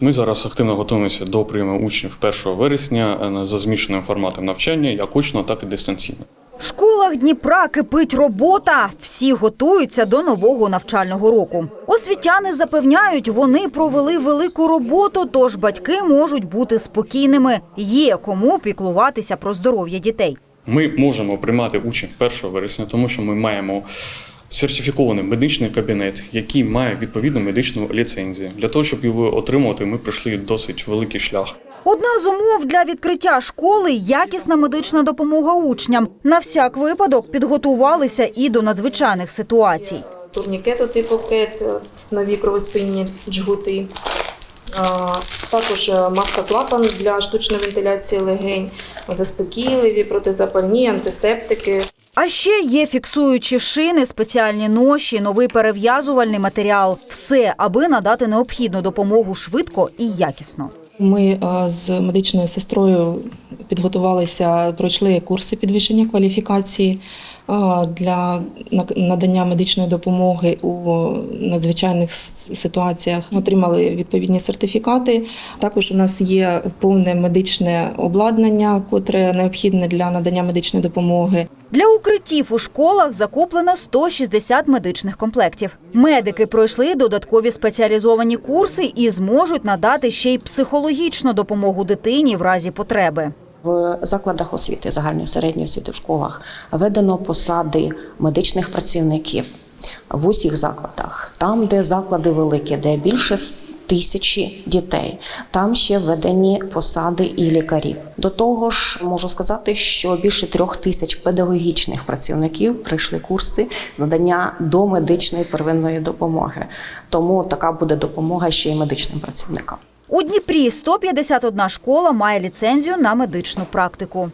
Ми зараз активно готуємося до прийому учнів 1 вересня е, за змішаним форматом навчання, як очно, так і дистанційно. В школах Дніпра кипить робота. Всі готуються до нового навчального року. Освітяни запевняють, вони провели велику роботу, тож батьки можуть бути спокійними. Є кому піклуватися про здоров'я дітей. Ми можемо приймати учнів 1 вересня, тому що ми маємо сертифікований медичний кабінет, який має відповідну медичну ліцензію. Для того, щоб його отримати, ми пройшли досить великий шлях. Одна з умов для відкриття школи якісна медична допомога учням. На всяк випадок підготувалися і до надзвичайних ситуацій. турнікету типу кет, е, нові кровоспинні джгути. Також е, маска клапан для штучної вентиляції легень, заспокійливі, протизапальні, антисептики. А ще є фіксуючі шини, спеціальні ноші, новий перев'язувальний матеріал. Все, аби надати необхідну допомогу швидко і якісно. Ми е, з медичною сестрою підготувалися, пройшли курси підвищення кваліфікації е, для надання медичної допомоги у надзвичайних ситуаціях. Отримали відповідні сертифікати. Також у нас є повне медичне обладнання, котре необхідне для надання медичної допомоги. Для укриттів у школах закуплено 160 медичних комплектів. Медики пройшли додаткові спеціалізовані курси і зможуть надати ще й психологічну допомогу дитині в разі потреби. В закладах освіти, загальної середньої освіти в школах введено посади медичних працівників в усіх закладах. Там, де заклади великі, де більше тисячі дітей, там ще введені посади і лікарів. До того ж, можу сказати, що більше трьох тисяч педагогічних працівників пройшли курси з надання домедичної первинної допомоги. Тому така буде допомога ще й медичним працівникам. У Дніпрі 151 школа має ліцензію на медичну практику.